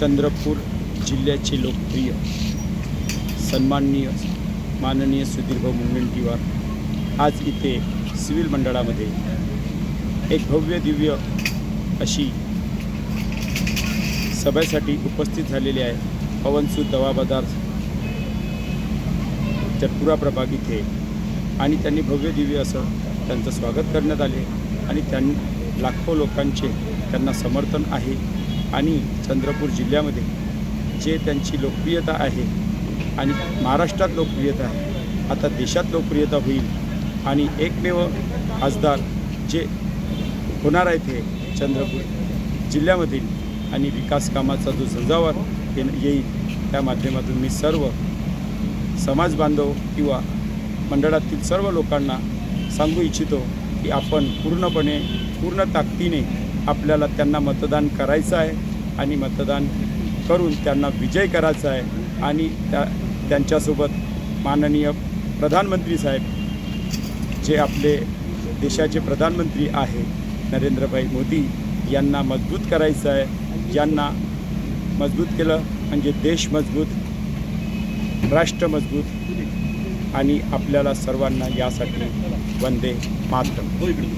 चंद्रपूर जिल्ह्याचे लोकप्रिय सन्माननीय माननीय सुधीरभाऊ मुनगंटीवार आज इथे सिव्हिल मंडळामध्ये एक भव्य दिव्य अशी सभेसाठी उपस्थित झालेले आहे. पवनसूद दवा बाजार चटपुरा प्रभाग इथे आणि त्यांनी भव्य दिव्य असं त्यांचं स्वागत करण्यात आले आणि त्यां लाखो लोकांचे त्यांना समर्थन आहे. आणि चंद्रपूर जिल्ह्यामध्ये जे त्यांची लोकप्रियता आहे आणि महाराष्ट्रात लोकप्रियता आहे आता देशात लोकप्रियता होईल आणि एकमेव खासदार जे होणार आहे ते चंद्रपूर जिल्ह्यामधील आणि विकास कामाचा जो झंझावर ये- येईल त्या माध्यमातून मी सर्व समाज बांधव किंवा मंडळातील सर्व लोकांना सांगू इच्छितो की आपण पूर्णपणे पूर्ण ताकदीने आपल्याला त्यांना मतदान करायचं आहे आणि मतदान करून त्यांना विजय करायचा आहे आणि त्या त्यांच्यासोबत माननीय प्रधानमंत्री साहेब जे आपले देशाचे प्रधानमंत्री आहे नरेंद्रभाई मोदी यांना मजबूत करायचं आहे. यांना मजबूत केलं म्हणजे देश मजबूत राष्ट्र मजबूत आणि आपल्याला सर्वांना यासाठी वंदे मातरम.